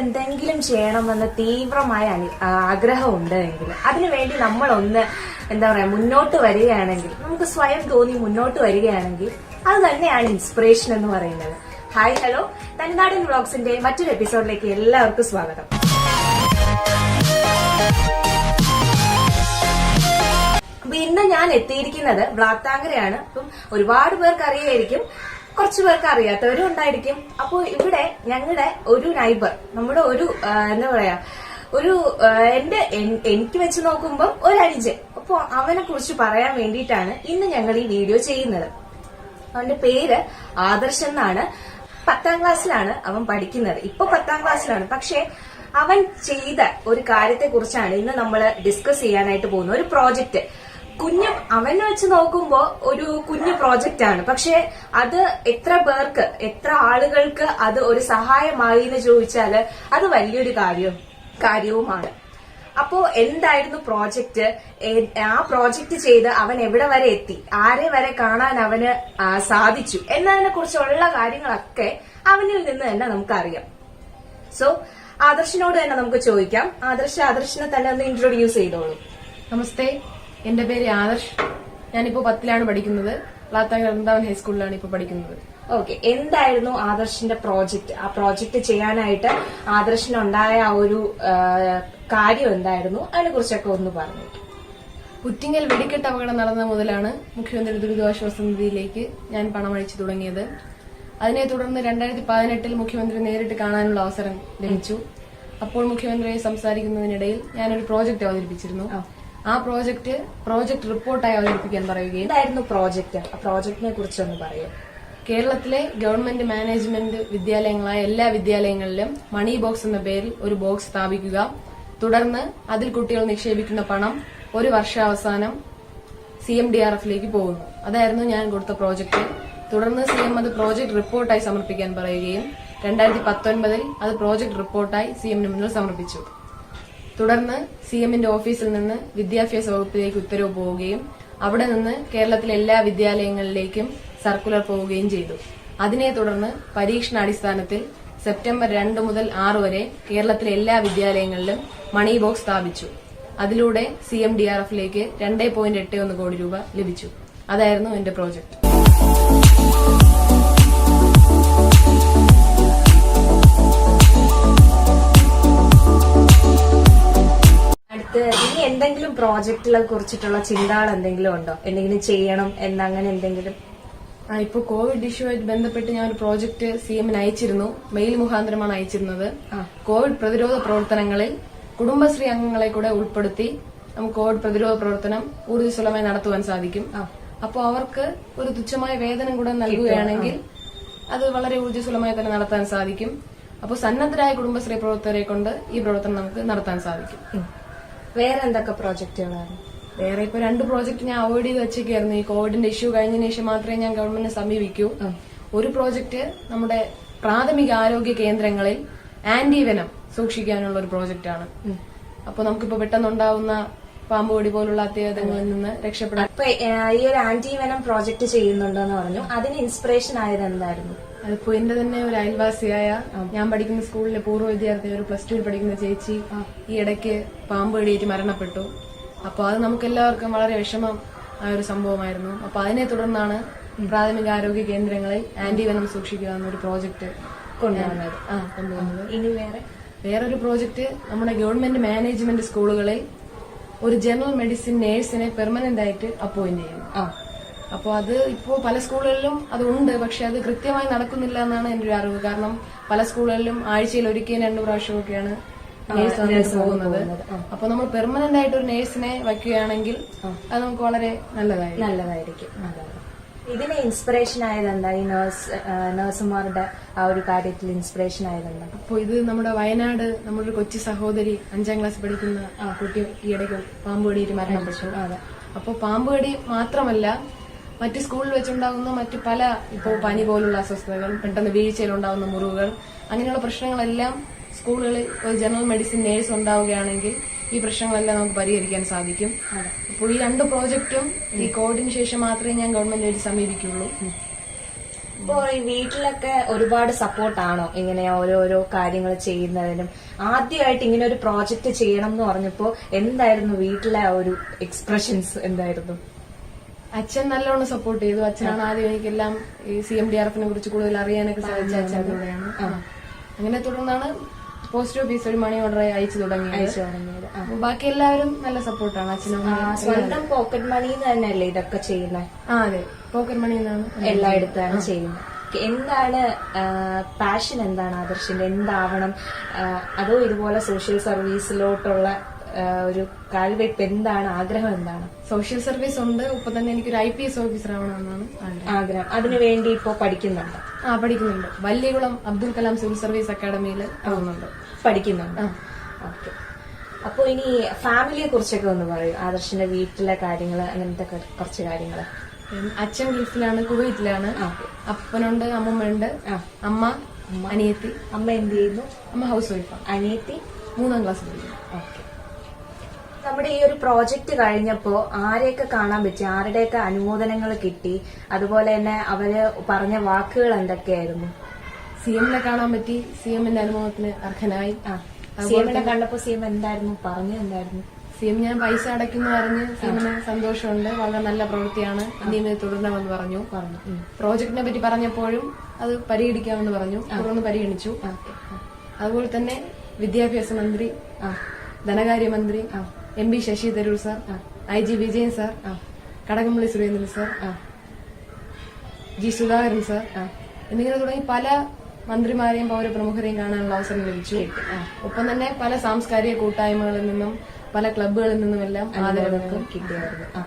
എന്തെങ്കിലും ചെയ്യണമെന്ന് തീവ്രമായ ആഗ്രഹമുണ്ട് എങ്കിൽ അതിനുവേണ്ടി നമ്മൾ ഒന്ന് എന്താ പറയാ മുന്നോട്ട് വരികയാണെങ്കിൽ നമുക്ക് സ്വയം തോന്നി മുന്നോട്ട് വരികയാണെങ്കിൽ അത് തന്നെയാണ് ഇൻസ്പിറേഷൻ എന്ന് പറയുന്നത്. ഹായ് ഹലോ തനിനാടൻ വ്ളോഗ്സിന്റെ മറ്റൊരു എപ്പിസോഡിലേക്ക് എല്ലാവർക്കും സ്വാഗതം. ഇന്ന് ഞാൻ എത്തിയിരിക്കുന്നത് വ്ളാത്താങ്കരയാണ് അപ്പം ഒരുപാട് പേർക്ക് അറിയായിരിക്കും കുറച്ചു പേർക്ക് അറിയാത്തവരും ഉണ്ടായിരിക്കും. അപ്പോൾ ഇവിടെ ഞങ്ങളുടെ ഒരു നൈബർ നമ്മുടെ ഒരു എന്താ പറയാ ഒരു എന്റെ എനിക്ക് വെച്ച് നോക്കുമ്പോൾ ഒരു അനുജൻ. അപ്പോൾ അവനെ കുറിച്ച് പറയാൻ വേണ്ടിയിട്ടാണ് ഇന്ന് ഞങ്ങൾ ഈ വീഡിയോ ചെയ്യുന്നത്. അവന്റെ പേര് ആദർശ് എന്നാണ്. പത്താം ക്ലാസ്സിലാണ് അവൻ പഠിക്കുന്നത്. ഇപ്പൊ പത്താം ക്ലാസ്സിലാണ്. പക്ഷെ അവൻ ചെയ്ത ഒരു കാര്യത്തെ കുറിച്ചാണ് ഇന്ന് നമ്മൾ ഡിസ്കസ് ചെയ്യാനായിട്ട് പോകുന്നത്. ഒരു പ്രോജക്റ്റ് കുഞ്ഞു അവനെ വെച്ച് നോക്കുമ്പോ ഒരു കുഞ്ഞു പ്രോജക്റ്റ് ആണ്. പക്ഷെ അത് എത്ര പേർക്ക് എത്ര ആളുകൾക്ക് അത് ഒരു സഹായമായി എന്ന് ചോദിച്ചാൽ അത് വലിയൊരു കാര്യം കാര്യവുമാണ്. അപ്പോ എന്തായിരുന്നു പ്രോജക്റ്റ് ആ പ്രോജക്റ്റ് ചെയ്ത് അവൻ എവിടെ വരെ എത്തി? ആരെ വരെ കാണാൻ അവന് സാധിച്ചു? എന്നതിനെ കുറിച്ചുള്ള കാര്യങ്ങളൊക്കെ അവനിൽ നിന്ന് തന്നെ നമുക്കറിയാം. സോ ആദർശിനോട് തന്നെ നമുക്ക് ചോദിക്കാം. ആദർശ ആദർശിനെ തന്നെ ഒന്ന് ഇൻട്രൊഡ്യൂസ് ചെയ്തോളൂ. നമസ്തേ. എന്റെ പേര് ആദർശ്. ഞാനിപ്പോ പത്തിലാണ് പഠിക്കുന്നത്. പ്ലാത്താങ്കര വൃന്ദാവൻ ഹൈസ്കൂളിലാണ് ഇപ്പൊ പഠിക്കുന്നത്. ഓക്കെ എന്തായിരുന്നു ആദർശിന്റെ പ്രോജക്റ്റ് ആ പ്രോജക്റ്റ് ചെയ്യാനായിട്ട് ആദർശിനുണ്ടായ ആ ഒരു കാര്യം എന്തായിരുന്നു? അതിനെ കുറിച്ചൊക്കെ ഒന്ന് പറഞ്ഞു. പുറ്റിങ്ങൽ വെടിക്കെട്ട് അപകടം നടന്ന മുതലാണ് മുഖ്യമന്ത്രി ദുരിതാശ്വാസ നിധിയിലേക്ക് ഞാൻ പണമഴിച്ചു അയച്ചു തുടങ്ങിയത്. അതിനെ തുടർന്ന് രണ്ടായിരത്തി പതിനെട്ടിൽ മുഖ്യമന്ത്രി നേരിട്ട് കാണാനുള്ള അവസരം ലഭിച്ചു. അപ്പോൾ മുഖ്യമന്ത്രിയെ സംസാരിക്കുന്നതിനിടയിൽ ഞാനൊരു പ്രോജക്റ്റ് അവതരിപ്പിച്ചിരുന്നു. ആ പ്രോജക്റ്റ് പ്രോജക്റ്റ് റിപ്പോർട്ടായി അവതരിപ്പിക്കാൻ പറയുകയും എന്തായിരുന്നു പ്രോജക്റ്റ്. ആ പ്രോജക്റ്റിനെ കുറിച്ച് കുറിച്ചൊന്ന് പറയൂ. കേരളത്തിലെ ഗവൺമെന്റ് മാനേജ്മെന്റ് വിദ്യാലയങ്ങളായ എല്ലാ വിദ്യാലയങ്ങളിലും മണി ബോക്സ് എന്ന പേരിൽ ഒരു ബോക്സ് സ്ഥാപിക്കുക. തുടർന്ന് അതിൽ കുട്ടികൾ നിക്ഷേപിക്കുന്ന പണം ഒരു വർഷാവസാനം സി എം ഡി ആർ എഫിലേക്ക് പോകുന്നു. അതായിരുന്നു ഞാൻ കൊടുത്ത പ്രോജക്റ്റ്. തുടർന്ന് സി എം അത് പ്രോജക്ട് റിപ്പോർട്ടായി സമർപ്പിക്കാൻ പറയുകയും രണ്ടായിരത്തി പത്തൊൻപതിൽ അത് പ്രോജക്ട് റിപ്പോർട്ടായി സി എമ്മിന് മുന്നിൽ സമർപ്പിച്ചു. തുടർന്ന് സി എമ്മിന്റെ ഓഫീസിൽ നിന്ന് വിദ്യാഭ്യാസ വകുപ്പിലേക്ക് ഉത്തരവ് പോവുകയും അവിടെ നിന്ന് കേരളത്തിലെ എല്ലാ വിദ്യാലയങ്ങളിലേക്കും സർക്കുലർ പോവുകയും ചെയ്തു. അതിനെ തുടർന്ന് പരീക്ഷണാടിസ്ഥാനത്തിൽ സെപ്റ്റംബർ രണ്ട് മുതൽ ആറ് വരെ കേരളത്തിലെ എല്ലാ വിദ്യാലയങ്ങളിലും മണി ബോക്സ് സ്ഥാപിച്ചു. അതിലൂടെ സി എം ഡി ആർ എഫിലേക്ക് രണ്ടേ പോയിന്റ് എട്ട് ഒന്ന് കോടി രൂപ ലഭിച്ചു. അതായിരുന്നു എന്റെ പ്രോജക്ട്. പ്രോജക്റ്റിനെ കുറിച്ചിട്ടുള്ള ചിന്തകൾ എന്തെങ്കിലും ഉണ്ടോ? എന്തെങ്കിലും ചെയ്യണം എന്നങ്ങനെ എന്തെങ്കിലും? ആ ഇപ്പോൾ കോവിഡ് ഇഷ്യൂമായിട്ട് ബന്ധപ്പെട്ട് ഞാൻ ഒരു പ്രോജക്റ്റ് സി എമ്മിന് അയച്ചിരുന്നു. മെയിൽ മുഖാന്തരമാണ് അയച്ചിരുന്നത്. കോവിഡ് പ്രതിരോധ പ്രവർത്തനങ്ങളിൽ കുടുംബശ്രീ അംഗങ്ങളെ കൂടെ ഉൾപ്പെടുത്തി നമുക്ക് കോവിഡ് പ്രതിരോധ പ്രവർത്തനം ഊർജസ്വലമായി നടത്തുവാൻ സാധിക്കും. അപ്പോൾ അവർക്ക് ഒരു തുച്ഛമായ വേതനം കൂടെ നൽകുകയാണെങ്കിൽ അത് വളരെ ഊർജസ്വലമായി തന്നെ നടത്താൻ സാധിക്കും. അപ്പോൾ സന്നദ്ധരായ കുടുംബശ്രീ പ്രവർത്തകരെ കൊണ്ട് ഈ പ്രവർത്തനം നമുക്ക് നടത്താൻ സാധിക്കും. വേറെ എന്തൊക്കെ പ്രോജക്റ്റുകളാണ്? വേറെ ഇപ്പൊ രണ്ട് പ്രോജക്റ്റ് ഞാൻ അവോയ്ഡ് ചെയ്ത് വെച്ചേക്കായിരുന്നു ഈ കോവിഡിന്റെ ഇഷ്യൂ കഴിഞ്ഞതിന് ശേഷം മാത്രമേ ഞാൻ ഗവൺമെന്റിനെ സമീപിക്കൂ. ഒരു പ്രോജക്റ്റ് നമ്മുടെ പ്രാഥമിക ആരോഗ്യ കേന്ദ്രങ്ങളിൽ ആന്റിവനം സൂക്ഷിക്കാനുള്ള ഒരു പ്രോജക്റ്റ് ആണ് അപ്പൊ നമുക്കിപ്പോ പെട്ടെന്നുണ്ടാവുന്ന പാമ്പുകടി പോലുള്ള അത്യാഹിതങ്ങളിൽ നിന്ന് രക്ഷപ്പെടാൻ അപ്പൊ ഈ ഒരു ആന്റി വെനം പ്രോജക്റ്റ് ചെയ്യുന്നുണ്ടെന്ന് പറഞ്ഞു. അതിന് ഇൻസ്പിറേഷൻ ആയത് എന്തായിരുന്നു? അതിപ്പോ എന്റെ തന്നെ ഒരു അയൽവാസിയായ ഞാൻ പഠിക്കുന്ന സ്കൂളിലെ പൂർവ വിദ്യാർത്ഥി ഒരു പ്ലസ് ടുവിൽ പഠിക്കുന്ന ചേച്ചി ഈ ഇടയ്ക്ക് പാമ്പ് കടിയേറ്റ് മരണപ്പെട്ടു. അപ്പൊ അത് നമുക്ക് എല്ലാവർക്കും വളരെ വിഷമം ആയ ഒരു സംഭവമായിരുന്നു. അപ്പൊ അതിനെ തുടർന്നാണ് പ്രാഥമിക ആരോഗ്യ കേന്ദ്രങ്ങളിൽ ആന്റിവെനം സൂക്ഷിക്കുക എന്നൊരു പ്രോജക്റ്റ് കൊണ്ടുവന്നത്. ആ കൊണ്ടുവന്നത്. ഇനി വേറെ? വേറൊരു പ്രോജക്റ്റ് നമ്മുടെ ഗവൺമെന്റ് മാനേജ്മെന്റ് സ്കൂളുകളിൽ ഒരു ജനറൽ മെഡിസിൻ നേഴ്സിനെ പെർമനന്റ് ആയിട്ട് അപ്പോയിന്റ് ചെയ്യും. ആ. അപ്പോൾ അത് ഇപ്പോൾ പല സ്കൂളുകളിലും അത് ഉണ്ട്. പക്ഷെ അത് കൃത്യമായി നടക്കുന്നില്ല എന്നാണ് എന്റെ ഒരു അറിവ്. കാരണം പല സ്കൂളുകളിലും ആഴ്ചയിൽ ഒരിക്കലും രണ്ടു പ്രാവശ്യമൊക്കെയാണ് നേഴ്സ് പോകുന്നത്. അപ്പൊ നമ്മൾ പെർമനന്റ് ആയിട്ട് ഒരു നേഴ്സിനെ വയ്ക്കുകയാണെങ്കിൽ അത് നമുക്ക് വളരെ നല്ലതായിരിക്കും. നല്ലതായിരിക്കും. ഇതിന് ഇൻസ്പിറേഷൻ ആയതെന്താ? ഈ നേഴ്സ് നഴ്സുമാരുടെ ആ ഒരു കാര്യത്തിൽ ഇൻസ്പിറേഷൻ ആയതെന്താ? അപ്പൊ അപ്പോൾ ഇത് നമ്മുടെ വയനാട് നമ്മുടെ കൊച്ചു സഹോദരി അഞ്ചാം ക്ലാസ് പഠിക്കുന്ന ആ കുട്ടി ഈയിടയ്ക്ക് പാമ്പ് കടിയിട്ട് മരണപ്പെട്ടു അപ്പോൾ പാമ്പ് കടി മാത്രമല്ല മറ്റ് സ്കൂളിൽ വെച്ചുണ്ടാകുന്ന മറ്റു പല ഇപ്പോൾ പനി പോലുള്ള അസ്വസ്ഥതകൾ പെട്ടെന്ന് വീഴ്ചയിലുണ്ടാകുന്ന മുറിവുകൾ അങ്ങനെയുള്ള പ്രശ്നങ്ങളെല്ലാം സ്കൂളുകളിൽ ഒരു ജനറൽ മെഡിസിൻ നേഴ്സ് ഉണ്ടാവുകയാണെങ്കിൽ ഈ പ്രശ്നങ്ങളെല്ലാം നമുക്ക് പരിഹരിക്കാൻ സാധിക്കും. അപ്പോൾ ഈ രണ്ട് പ്രോജക്റ്റും ഈ കോവിഡിന് ശേഷം മാത്രമേ ഞാൻ ഗവൺമെന്റിനെ സമീപിക്കുള്ളൂ ഇപ്പോ ഈ വീട്ടിലൊക്കെ ഒരുപാട് സപ്പോർട്ടാണോ ഇങ്ങനെ ഓരോരോ കാര്യങ്ങൾ ചെയ്യുന്നതിനും? ആദ്യമായിട്ട് ഇങ്ങനെ ഒരു പ്രോജക്റ്റ് ചെയ്യണം എന്ന് പറഞ്ഞപ്പോ എന്തായിരുന്നു വീട്ടിലെ ആ ഒരു എക്സ്പ്രഷൻസ് എന്തായിരുന്നു? അച്ഛൻ നല്ലോണം സപ്പോർട്ട് ചെയ്തു. അച്ഛനാണ് ആദ്യം എനിക്കെല്ലാം ഈ സി എം ഡി ആർ എഫിനെ കുറിച്ച് കൂടുതൽ അറിയാനൊക്കെ സാധിച്ച അച്ഛനിലൂടെയാണ് അങ്ങനെ തുടർന്നാണ് പോസ്റ്റ് ഓഫീസ് ഒരു മണി ഓർഡർ അയച്ചു തുടങ്ങി അയച്ചു തുടങ്ങിയത്. അപ്പൊ ബാക്കി എല്ലാവരും നല്ല സപ്പോർട്ടാണ് അച്ഛനും. സ്വന്തം പോക്കറ്റ് മണി തന്നെയല്ലേ ഇതൊക്കെ ചെയ്യുന്നത് ആ അതെ. പോക്കറ്റ് മണി എന്നാണ് എല്ലായിടത്താണ് ചെയ്യുന്നത് എന്താണ് പാഷൻ എന്താണ് ആദർശിന്റെ? എന്താവണം? അതോ ഇതുപോലെ സോഷ്യൽ സർവീസിലോട്ടുള്ള ഒരു കാൽവയ്പ് എന്താണ്? ആഗ്രഹം എന്താണ്? സോഷ്യൽ സർവീസ് ഉണ്ട്. ഇപ്പൊ തന്നെ എനിക്കൊരു ഐ പി എസ് ഓഫീസർ ആവണമെന്നാണ് ആഗ്രഹം. ആഗ്രഹം. അതിനു വേണ്ടി ഇപ്പോ പഠിക്കുന്നുണ്ട്? ആ പഠിക്കുന്നുണ്ട്. വല്യകുളം അബ്ദുൽ കലാം സിവിൽ സർവീസ് അക്കാദമിയിൽ ആവുന്നുണ്ട് പഠിക്കുന്നുണ്ട്. ഓക്കെ. അപ്പൊ ഇനി ഫാമിലിയെ കുറിച്ചൊക്കെ ഒന്ന് പറയൂ. ആദർശിന്റെ വീട്ടിലെ കാര്യങ്ങൾ അങ്ങനത്തെ കുറച്ച് കാര്യങ്ങൾ അച്ഛൻ ഗൾഫിലാണ് കുവൈറ്റിലാണ്. അപ്പനുണ്ട് അമ്മമ്മയുണ്ട്. ആ. അമ്മ അനിയത്തി. അമ്മ എന്ത് ചെയ്യുന്നു? അമ്മ ഹൗസ് വൈഫാണ് അനിയത്തി? മൂന്നാം ക്ലാസ് പഠിക്കുന്നു. ഓക്കെ. നമ്മുടെ ഈ ഒരു പ്രോജക്റ്റ് കഴിഞ്ഞപ്പോ ആരെയൊക്കെ കാണാൻ പറ്റി? ആരുടെയൊക്കെ അനുമോദനങ്ങൾ കിട്ടി? അതുപോലെ തന്നെ അവർ പറഞ്ഞ വാക്കുകൾ എന്തൊക്കെയായിരുന്നു? സി എമ്മിനെ കാണാൻ പറ്റി. സി എമ്മിന്റെ അനുഭവത്തിന് അർഹനായി. ആ സി എമ്മിനെ കണ്ടപ്പോ സി എം എന്തായിരുന്നു? പറഞ്ഞു എന്തായിരുന്നു? സി എം ഞാൻ പൈസ അടയ്ക്കുന്നു പറഞ്ഞ് സി എമ്മിന് സന്തോഷമുണ്ട്. വളരെ നല്ല പ്രവൃത്തിയാണ്. ഇനിയും ഇത് തുടരണമെന്ന് പറഞ്ഞു. പറഞ്ഞു. പ്രോജക്ടിനെ പ്രോജക്റ്റിനെ പറ്റി പറഞ്ഞപ്പോഴും അത് പരിഗണിക്കാമെന്ന് പറഞ്ഞു. തുടർന്ന് പരിഗണിച്ചു. അതുപോലെ തന്നെ വിദ്യാഭ്യാസ മന്ത്രി ധനകാര്യമന്ത്രി. M B Shashi Tharoor sir I G Vijayan sir ആ, കടകംപള്ളി സുരേന്ദ്രൻ സാർ ആ, ജി സുധാകരൻ സാർ ആ. എന്നിങ്ങനെ തുടങ്ങി പല മന്ത്രിമാരെയും പൗരപ്രമുഖരെയും കാണാനുള്ള അവസരം ലഭിച്ചു. ഒപ്പം തന്നെ പല സാംസ്കാരിക കൂട്ടായ്മകളിൽ നിന്നും പല ക്ലബ്ബുകളിൽ നിന്നുമെല്ലാം ആദരവ് കിട്ടിയായിരുന്നു.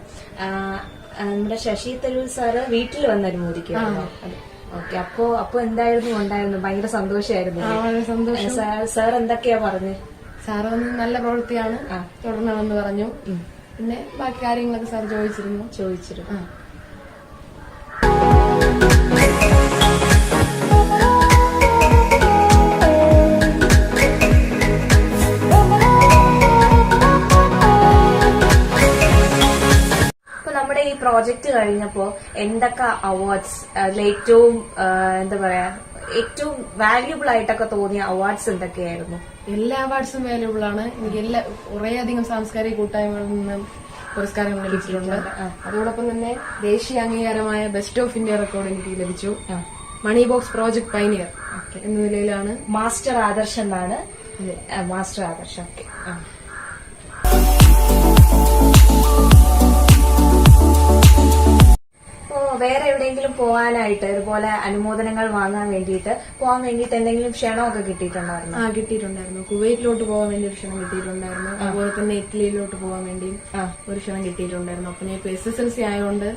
നമ്മുടെ ശശി തരൂർ സാറ് വീട്ടിൽ വന്ന അനുമോദിക്കുമായിരുന്നു. ഓക്കെ അപ്പോ അപ്പൊ എന്തായിരുന്നു ഉണ്ടായിരുന്നു ഭയങ്കര സന്തോഷമായിരുന്നു. സാർ എന്തൊക്കെയാ പറഞ്ഞ്? സാറ് നല്ല പ്രവൃത്തിയാണ്. തുടരണമെന്ന് പറഞ്ഞു. പിന്നെ ബാക്കി കാര്യങ്ങളൊക്കെ സാർ ചോദിച്ചിരുന്നു. ചോദിച്ചിരുന്നു. പ്രോജക്ട് നമ്മുടെ ഈ പ്രോജക്റ്റ് കഴിഞ്ഞപ്പോ എന്തൊക്കെ അവാർഡ്സ് ഏറ്റവും എന്താ പറയാ ഏറ്റവും വാല്യൂബിൾ ആയിട്ടൊക്കെ തോന്നിയ അവാർഡ്സ് എന്തൊക്കെയായിരുന്നു? എല്ലാ അവാർഡ്സും വാല്യൂബിൾ ആണ്. എനിക്ക് എല്ലാ കുറേയധികം സാംസ്കാരിക കൂട്ടായ്മകളിൽ നിന്നും പുരസ്കാരങ്ങൾ ലഭിച്ചിട്ടുണ്ട്. അതോടൊപ്പം തന്നെ ദേശീയ അംഗീകാരമായ ബെസ്റ്റ് ഓഫ് ഇന്ത്യ റെക്കോർഡ് എനിക്ക് ലഭിച്ചു. മണി ബോക്സ് പ്രോജക്ട് പൈനിയർ എന്ന നിലയിലാണ്. മാസ്റ്റർ ആദർശ് എന്നാണ് മാസ്റ്റർ ആദർശ്. ഓക്കെ. വേറെ എവിടെയെങ്കിലും പോകാനായിട്ട് ഇതുപോലെ അനുമോദനങ്ങൾ വാങ്ങാൻ വേണ്ടിയിട്ട് പോകാൻ വേണ്ടിയിട്ട് എന്തെങ്കിലും ക്ഷണമൊക്കെ കിട്ടിയിട്ടുണ്ടായിരുന്നു? ആ കിട്ടിയിട്ടുണ്ടായിരുന്നു. കുവൈറ്റിലോട്ട് പോകാൻ വേണ്ടി ഒരു ക്ഷണം കിട്ടിയിട്ടുണ്ടായിരുന്നു. അതുപോലെ തന്നെ ഇറ്റലിയിലോട്ട് പോകാൻ വേണ്ടി. ഒരു ക്ഷണം കിട്ടിയിട്ടുണ്ടായിരുന്നു. അപ്പൊ ഞാൻ ഇപ്പൊ എസ് എസ് എൽ സി ആയതുകൊണ്ട്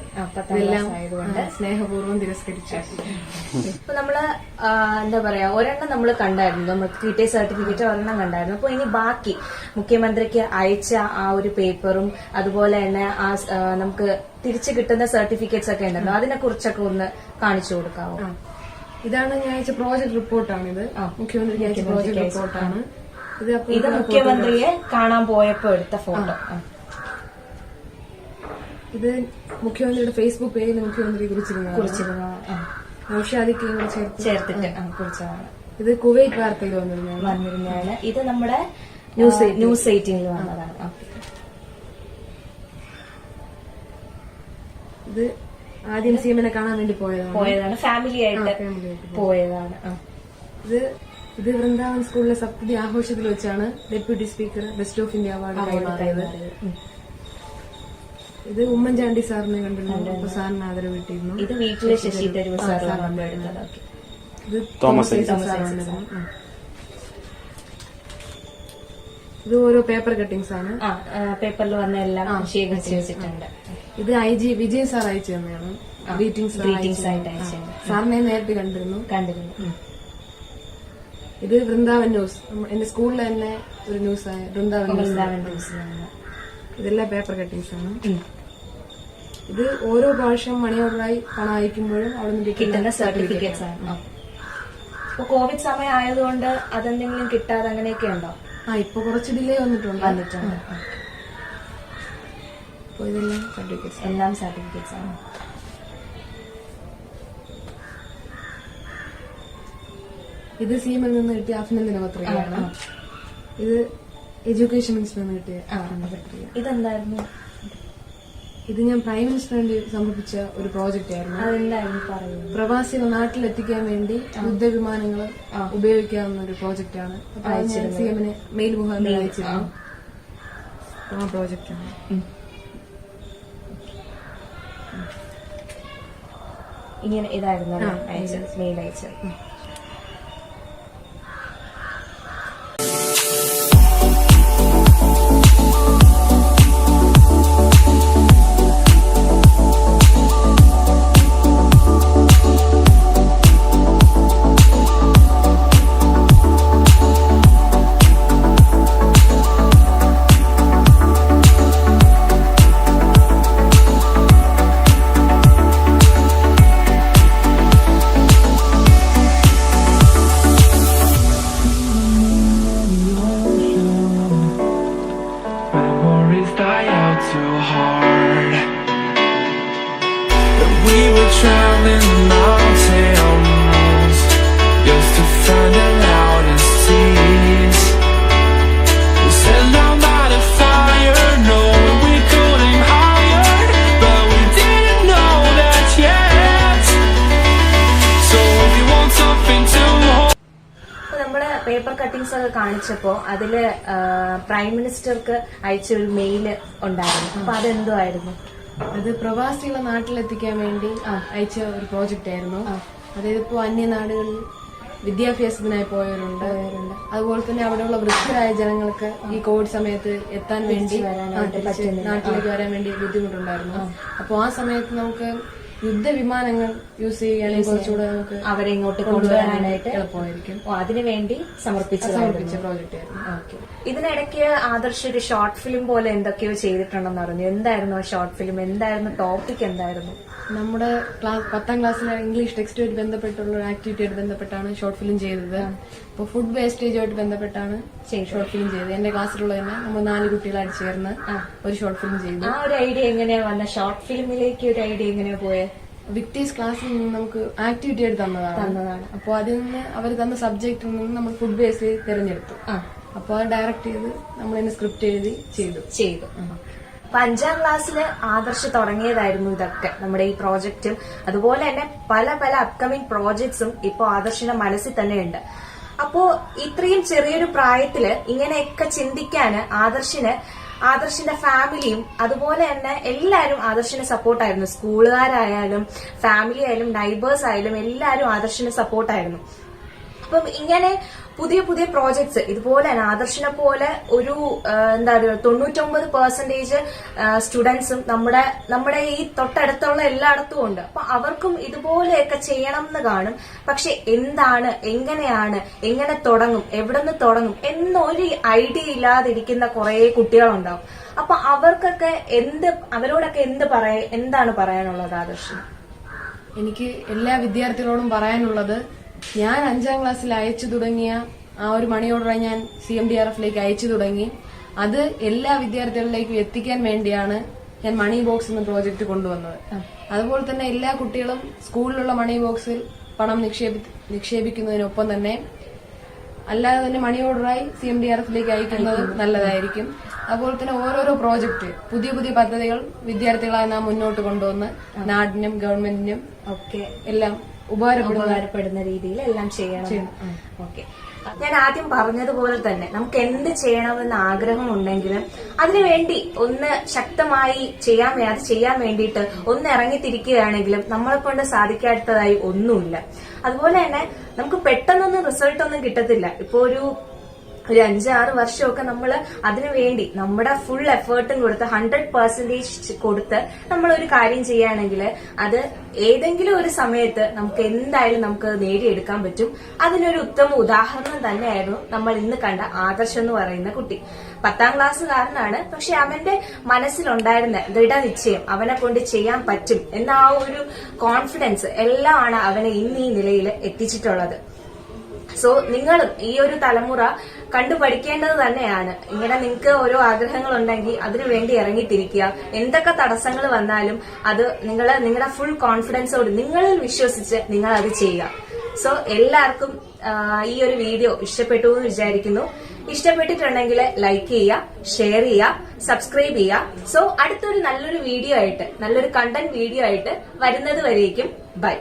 ആയതുകൊണ്ട്. സ്നേഹപൂർവം തിരസ്കരിച്ചു. ഇപ്പൊ നമ്മൾ എന്താ പറയാ ഒരെണ്ണം നമ്മൾ കണ്ടായിരുന്നു. നമുക്ക് കിട്ടിയ സർട്ടിഫിക്കറ്റ് ഒരെണ്ണം കണ്ടായിരുന്നു. അപ്പൊ ഇനി ബാക്കി മുഖ്യമന്ത്രിക്ക് അയച്ച ആ ഒരു പേപ്പറും അതുപോലെ തന്നെ ആ, നമുക്ക് തിരിച്ചു കിട്ടുന്ന സർട്ടിഫിക്കറ്റ്സ് ഒക്കെ ഉണ്ടല്ലോ അതിനെ കുറിച്ചൊക്കെ ഒന്ന് കാണിച്ചു കൊടുക്കാവോ? ഇതാണ് ഞാൻ അയച്ച പ്രോജക്ട് റിപ്പോർട്ടാണ് ഇത്. ആ. മുഖ്യമന്ത്രിക്ക് അയച്ച പ്രോജക്ട് റിപ്പോർട്ടാണ് ഇത് മുഖ്യമന്ത്രിയെ കാണാൻ പോയപ്പോ എടുത്ത ഫോട്ടോ ഇത് മുഖ്യമന്ത്രിയുടെ ഫേസ്ബുക്ക് പേജിൽ മുഖ്യമന്ത്രി കുറിച്ചിരുന്നു നൌഷാദിക്കയും ചേർത്തിട്ട്. കുറിച്ചതാണ്. ഇത് കുവൈറ്റ് വാർത്തയിൽ വന്നിരുന്നതാണ്. ഇത് നമ്മുടെ ന്യൂസ് ന്യൂസ് എയ്റ്റീനിൽ വന്നതാണ്. ആ. ഇത് ആദ്യം സീമനെ കാണാൻ വേണ്ടി പോയതാണ്. പോയതാണ്. ഫാമിലി ആയിട്ട് family ആയിട്ട് പോയതാണ്. ഇത് ഇത് വൃന്ദാവൻ സ്കൂളിലെ സപ്തതി ആഘോഷത്തിൽ വെച്ചാണ് deputy speaker best of India award കൈമാറിയത്. ഇത് ഉമ്മൻചാണ്ടി സാറിനെ കണ്ടിരുന്നു. അപ്പൊ സാറിന് ആദരവ് കിട്ടിയിരുന്നു ഇത് വീട്ടിലെ ശശി തരൂർ സാർ വന്നപ്പോ ഇത് തോമസ് ഐസക് ഇത് ഓരോ പേപ്പർ കട്ടിങ്സ് ആണ്. ആ പേപ്പറിൽ വന്ന എല്ലാം ശേഖരിച്ചിട്ടുണ്ട് വെച്ചിട്ടുണ്ട്. ഇത് ഐ ജി വിജയ് സാർ അയച്ചു തന്നെയാണ്. ഗ്രീറ്റിംഗ്സ് ഗ്രീറ്റിംഗ്സ് ആയിട്ട് അയച്ചിട്ടുണ്ട് സാറിനെ നേരിട്ട് കണ്ടിരുന്നു. കണ്ടിരുന്നു. ഇത് വൃന്ദാവൻ ന്യൂസ്. എന്റെ സ്കൂളിൽ തന്നെ ഒരു ന്യൂസ് ആയ വൃന്ദാവൻ വൃന്ദാവൻ ന്യൂസ് ഇതെല്ലാം പേപ്പർ കട്ടിങ്സ് ആണ്. ഇത് ഓരോ പ്രാവശ്യം മണി ഓർഡറായി പണം അയക്കുമ്പോഴും അവിടെ നിന്ന് കിട്ടുന്ന സർട്ടിഫിക്കറ്റ്സ് ആണ്. ഇപ്പൊ കോവിഡ് സമയം ആയതുകൊണ്ട് അതെന്തെങ്കിലും കിട്ടാതെ അങ്ങനെയൊക്കെ ഉണ്ടോ? ആ ഇപ്പൊ കുറച്ച് ഡിലേ വന്നിട്ടുണ്ട്. വന്നിട്ടുണ്ട്. അപ്പോൾ ഇതെല്ലാം സർട്ടിഫിക്കറ്റ്സ് എല്ലാം സർട്ടിഫിക്കറ്റ്സ് ആണ്. ഇത് സി എമ്മിൽ നിന്ന് കിട്ടിയ അഭിനന്ദന പത്രികയാണ്. ഇത് എഡ്യൂക്കേഷൻ മിനിസ്റ്ററിൽ നിന്ന് കിട്ടിയ പത്രിക ഇതെന്തായിരുന്നു? ഇത് ഞാൻ പ്രൈം മിനിസ്റ്ററിന് വേണ്ടി സമർപ്പിച്ച ഒരു പ്രോജക്റ്റ് ആയിരുന്നു. പ്രവാസികൾ നാട്ടിലെത്തിക്കാൻ വേണ്ടി യുദ്ധവിമാനങ്ങൾ ഉപയോഗിക്കാവുന്ന ഒരു പ്രോജക്റ്റ് ആണ്. സി എമ്മിന് മെയിൽ മുഖാന്തരം അയച്ചിരുന്നു. ആ. പ്രോജക്റ്റ് ആണ്. ഇങ്ങനെ ഇതായിരുന്നു മെയിൽ അയച്ചത് നമ്മൾ പേപ്പർ കട്ടിങ്സ് ഒക്കെ കാണിച്ചപ്പോ അതിൽ പ്രൈം മിനിസ്റ്റർക്ക് അയച്ച ഒരു മെയിൽ ഉണ്ടായിരുന്നു. അപ്പൊ അതെന്തോ ആയിരുന്നു അത് പ്രവാസികളെ നാട്ടിലെത്തിക്കാൻ വേണ്ടി അയച്ച ഒരു പ്രോജക്റ്റ് ആയിരുന്നു. അതായത് ഇപ്പോ അന്യനാടുകളിൽ വിദ്യാഭ്യാസത്തിനായി പോയവരുണ്ട്. അതുപോലെ തന്നെ അവിടെയുള്ള വൃദ്ധരായ ജനങ്ങൾക്ക് ഈ കോവിഡ് സമയത്ത് എത്താൻ വേണ്ടി നാട്ടിലേക്ക് വരാൻ വേണ്ടി ബുദ്ധിമുട്ടുണ്ടായിരുന്നു. അപ്പോൾ ആ സമയത്ത് നമുക്ക് യുദ്ധവിമാനങ്ങൾ യൂസ് ചെയ്യുകയാണെങ്കിൽ കുറച്ചുകൂടെ നമുക്ക് അവരെ ഇങ്ങോട്ട് കൊണ്ടുവരാനായിട്ട് എളുപ്പമായിരിക്കും. അതിനുവേണ്ടി സമർപ്പിച്ച സമർപ്പിച്ച പ്രോജക്റ്റ് ആയിരുന്നു. ഓക്കെ ഇതിനിടയ്ക്ക് ആദർശ് ഒരു ഷോർട്ട് ഫിലിം പോലെ എന്തൊക്കെയോ ചെയ്തിട്ടുണ്ടെന്ന് പറഞ്ഞു എന്തായിരുന്നു ആ ഷോർട്ട് ഫിലിം എന്തായിരുന്നു ടോപ്പിക് എന്തായിരുന്നു? നമ്മുടെ ക്ലാസ് പത്താം ക്ലാസ്സിലെ ഇംഗ്ലീഷ് ടെക്സ്റ്റുമായിട്ട് ബന്ധപ്പെട്ടുള്ള ഒരു ആക്ടിവിറ്റിയായിട്ട് ബന്ധപ്പെട്ടാണ് ഷോർട്ട് ഫിലിം ചെയ്തത്. അപ്പോൾ ഫുഡ് വേസ്റ്റേജുമായിട്ട് ബന്ധപ്പെട്ടാണ് ഷോർട്ട് ഫിലിം ചെയ്തത്. എന്റെ ക്ലാസ്സിലുള്ള തന്നെ നമ്മൾ നാല് കുട്ടികളായിട്ട് ചേർന്ന് ഒരു ഷോർട്ട് ഫിലിം ചെയ്തു. ആ ഒരു ഐഡിയ എങ്ങനെയാ വന്ന? ഷോർട്ട് ഫിലിമിലേക്ക് ഒരു ഐഡിയ എങ്ങനെയാ പോയത് വിക്ടീസ് ക്ലാസ്സിൽ നിന്ന് നമുക്ക് ആക്ടിവിറ്റി ആയിട്ട് തന്നതാണ്. തന്നതാണ്. അപ്പോൾ അതിൽ നിന്ന് അവർ തന്ന സബ്ജക്റ്റിൽ നിന്ന് നമ്മൾ ഫുഡ് വേസ്റ്റ് തിരഞ്ഞെടുത്തു. അപ്പോൾ അത് ഡയറക്റ്റ് ചെയ്ത് നമ്മൾ അതിന് സ്ക്രിപ്റ്റ് എഴുതി ചെയ്തു. ചെയ്തു. അപ്പൊ അഞ്ചാം ക്ലാസ്സിൽ ആദർശ് തുടങ്ങിയതായിരുന്നു ഇതൊക്കെ നമ്മുടെ ഈ പ്രോജക്റ്റും അതുപോലെ തന്നെ പല പല അപ്കമിങ് പ്രോജക്ട്സും ഇപ്പോൾ ആദർശിന്റെ മനസ്സിൽ തന്നെ ഉണ്ട് അപ്പോ ഇത്രയും ചെറിയൊരു പ്രായത്തിൽ ഇങ്ങനെയൊക്കെ ചിന്തിക്കാന് ആദർശിന് ആദർശിന്റെ ഫാമിലിയും അതുപോലെ തന്നെ എല്ലാവരും ആദർശിന് സപ്പോർട്ടായിരുന്നു സ്കൂളുകാരായാലും ഫാമിലി ആയാലും നൈബേഴ്സ് ആയാലും എല്ലാവരും ആദർശിന് സപ്പോർട്ടായിരുന്നു അപ്പം ഇങ്ങനെ പുതിയ പുതിയ പ്രോജക്ട്സ് ഇതുപോലെ തന്നെ ആദർശിനെ പോലെ ഒരു എന്താ പറയുക തൊണ്ണൂറ്റൊമ്പത് പെർസെന്റേജ് സ്റ്റുഡൻസും നമ്മുടെ നമ്മുടെ ഈ തൊട്ടടുത്തുള്ള എല്ലായിടത്തും ഉണ്ട്. അപ്പൊ അവർക്കും ഇതുപോലെയൊക്കെ ചെയ്യണം എന്ന് കാണും. പക്ഷെ എന്താണ് എങ്ങനെയാണ് എങ്ങനെ തുടങ്ങും എവിടെ നിന്ന് തുടങ്ങും എന്നൊരു ഐഡിയ ഇല്ലാതിരിക്കുന്ന കുറെ കുട്ടികളുണ്ടാവും. അപ്പൊ അവർക്കൊക്കെ എന്ത് അവരോടൊക്കെ എന്ത് പറയ എന്താണ് പറയാനുള്ളത് ആദർശം? എനിക്ക് എല്ലാ വിദ്യാർത്ഥികളോടും പറയാനുള്ളത് ഞാൻ അഞ്ചാം ക്ലാസ്സിൽ അയച്ചു തുടങ്ങിയ ആ ഒരു മണി ഓർഡർ ഞാൻ സി എം ഡി ആർ എഫിലേക്ക് അയച്ചു തുടങ്ങി. അത് എല്ലാ വിദ്യാർത്ഥികളിലേക്കും എത്തിക്കാൻ വേണ്ടിയാണ് ഞാൻ മണി ബോക്സ് എന്ന പ്രോജക്റ്റ് കൊണ്ടുവന്നത്. അതുപോലെ തന്നെ എല്ലാ കുട്ടികളും സ്കൂളിലുള്ള മണി ബോക്സിൽ പണം നിക്ഷേപി നിക്ഷേപിക്കുന്നതിനൊപ്പം തന്നെ അല്ലാതെ തന്നെ മണി ഓർഡറായി സി എം ഡി ആർ എഫിലേക്ക് അയക്കുന്നത് നല്ലതായിരിക്കും. അതുപോലെ തന്നെ ഓരോരോ പ്രോജക്റ്റ് പുതിയ പുതിയ പദ്ധതികൾ വിദ്യാർത്ഥികളായി നാം മുന്നോട്ട് കൊണ്ടുവന്ന് നാടിനും ഗവൺമെന്റിനും ഒക്കെ എല്ലാം ഉപകാരപ്പെടുന്ന ഉപകാരപ്പെടുന്ന രീതിയിൽ എല്ലാം ചെയ്യണം. ഓക്കെ. ഞാൻ ആദ്യം പറഞ്ഞതുപോലെ തന്നെ നമുക്ക് എന്ത് ചെയ്യണമെന്ന് ആഗ്രഹം ഉണ്ടെങ്കിലും അതിനുവേണ്ടി ഒന്ന് ശക്തമായി ചെയ്യാൻ അത് ചെയ്യാൻ വേണ്ടിയിട്ട് ഒന്ന് ഇറങ്ങിത്തിരിക്കുകയാണെങ്കിലും നമ്മളെ കൊണ്ട് സാധിക്കാത്തതായി ഒന്നുമില്ല. അതുപോലെ തന്നെ നമുക്ക് പെട്ടെന്നൊന്നും റിസൾട്ട് ഒന്നും കിട്ടത്തില്ല. ഇപ്പൊ ഒരു ഒരു അഞ്ചാറ് വർഷമൊക്കെ നമ്മൾ അതിനു വേണ്ടി നമ്മുടെ ഫുൾ എഫേർട്ടും കൊടുത്ത് ഹൺഡ്രഡ് പെർസെന്റേജ് കൊടുത്ത് നമ്മൾ ഒരു കാര്യം ചെയ്യുകയാണെങ്കിൽ അത് ഏതെങ്കിലും ഒരു സമയത്ത് നമുക്ക് എന്തായാലും നമുക്ക് നേടിയെടുക്കാൻ പറ്റും. അതിനൊരു ഉത്തമ ഉദാഹരണം തന്നെയായിരുന്നു നമ്മൾ ഇന്ന് കണ്ട ആദർശം എന്ന് പറയുന്ന കുട്ടി. പത്താം ക്ലാസ്സുകാരനാണ്. പക്ഷെ അവന്റെ മനസ്സിലുണ്ടായിരുന്ന ദൃഢനിശ്ചയം അവനെ കൊണ്ട് ചെയ്യാൻ പറ്റും എന്ന ആ ഒരു കോൺഫിഡൻസ് എല്ലാമാണ് അവനെ ഇന്ന് ഈ നിലയിൽ എത്തിച്ചിട്ടുള്ളത്. സോ നിങ്ങളും ഈ ഒരു തലമുറ കണ്ടു പഠിക്കേണ്ടത് തന്നെയാണ്. ഇങ്ങനെ നിങ്ങൾക്ക് ഓരോ ആഗ്രഹങ്ങൾ ഉണ്ടെങ്കിൽ അതിനു വേണ്ടി ഇറങ്ങിത്തിരിക്കുക. എന്തൊക്കെ തടസ്സങ്ങൾ വന്നാലും അത് നിങ്ങൾ നിങ്ങളുടെ ഫുൾ കോൺഫിഡൻസോട് നിങ്ങളിൽ വിശ്വസിച്ച് നിങ്ങൾ അത് ചെയ്യുക. സോ എല്ലാവർക്കും ഈ ഒരു വീഡിയോ ഇഷ്ടപ്പെട്ടു എന്ന് വിചാരിക്കുന്നു. ഇഷ്ടപ്പെട്ടിട്ടുണ്ടെങ്കിൽ ലൈക്ക് ചെയ്യുക ഷെയർ ചെയ്യുക സബ്സ്ക്രൈബ് ചെയ്യുക. സോ അടുത്തൊരു നല്ലൊരു വീഡിയോ ആയിട്ട് നല്ലൊരു കണ്ടന്റ് വീഡിയോ ആയിട്ട് വരുന്നത് വരേക്കും. ബൈ